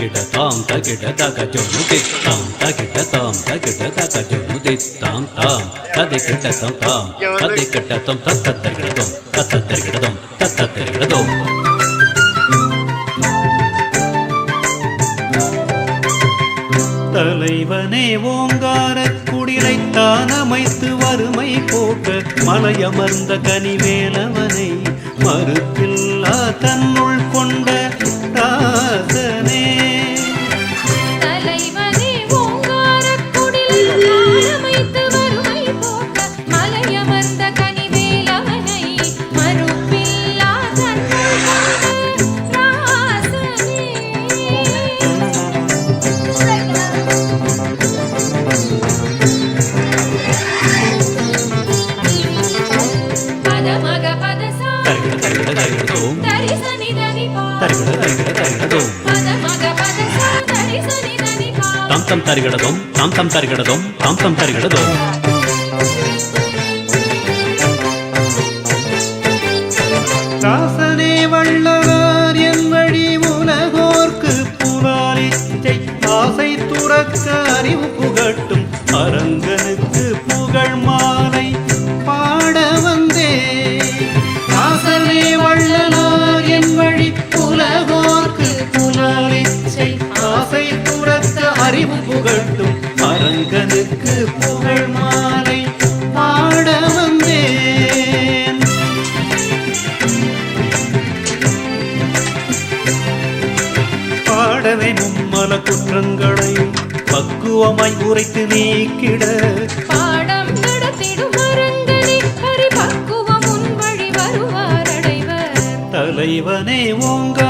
தகிட தக ஜொன்னு தித்தாம் தகிட தாம் தகிட தக ஜொன்னு தித்தாம் தாம் ததை கிட்ட தம் தாம் ததை கிட்ட தம் தத்த தருகிறதும் தத்த தருகிறதும் தத்த தருகிறதும் தலைவனே ஓங்கார குடிலை தானமைத்து வறுமை போக்க மலையமர்ந்த கனிவேலவனை மறுப்பில்லா தன்னுள் கொண்ட தருகிட தருகிட தருகிறதும் பதமக பதசா தரிசனி தனிபா தாம் தம் தாம் தம் தாம் தம் புகட்டும் அரங்கனுக்கு புகழ் மாலை பாட வந்தேன். பாடவை மும்மல குற்றங்களை பக்குவமாய் உரைத்து நீக்கிட. பாடம் நடத்திடும் தலைவனே ஓங்கார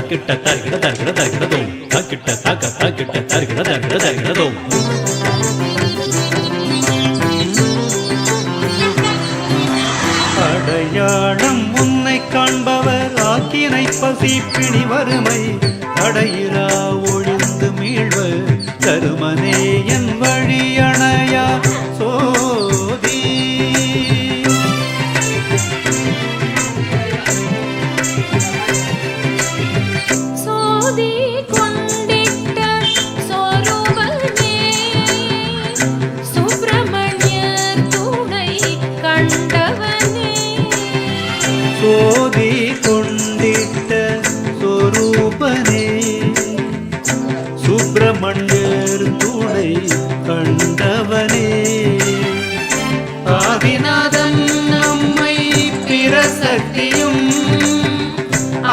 தாக்கிட்ட தருகிட தருகிட தருகிறதும் தக்கிட்ட தாக்க தாக்கிட்ட தருகிட தருகிட தருகிறதும் அடையாளம் உன்னை காண்பவர் ஆக்கினை பசி பிணி வறுமை. அடையிலா ஒழிந்து மீழ்வர் தருமனே என் வழியா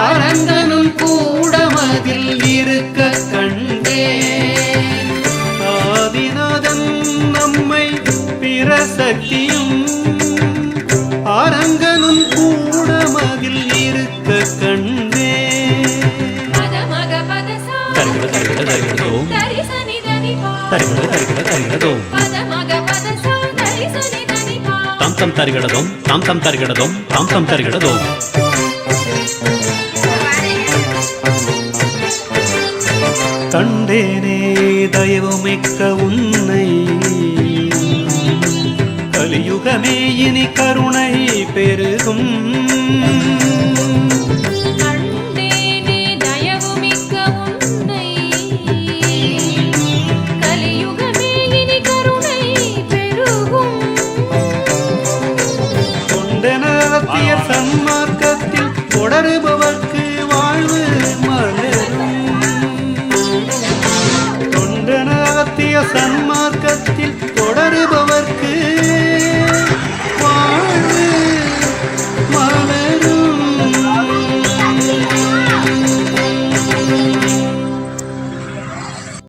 அரங்கனும் கூடமதில் இருக்க கண்டே ஆதிநாதன் நம்மை பிரசக்தியும் அரங்கனும் கூடமதில் இருக்க கண்டே தருகிட தருகிட தருகிறதும் தருகிட தருகிட தருகிறதும் தாம் தம் தருகிறதும் தாம் தம் தருகிறதும் தாம் தம் தருகிறதும் கண்டேனே தயவுமிக்க உன்னை. கலியுகமே இனி கருணை பெருகும். தம்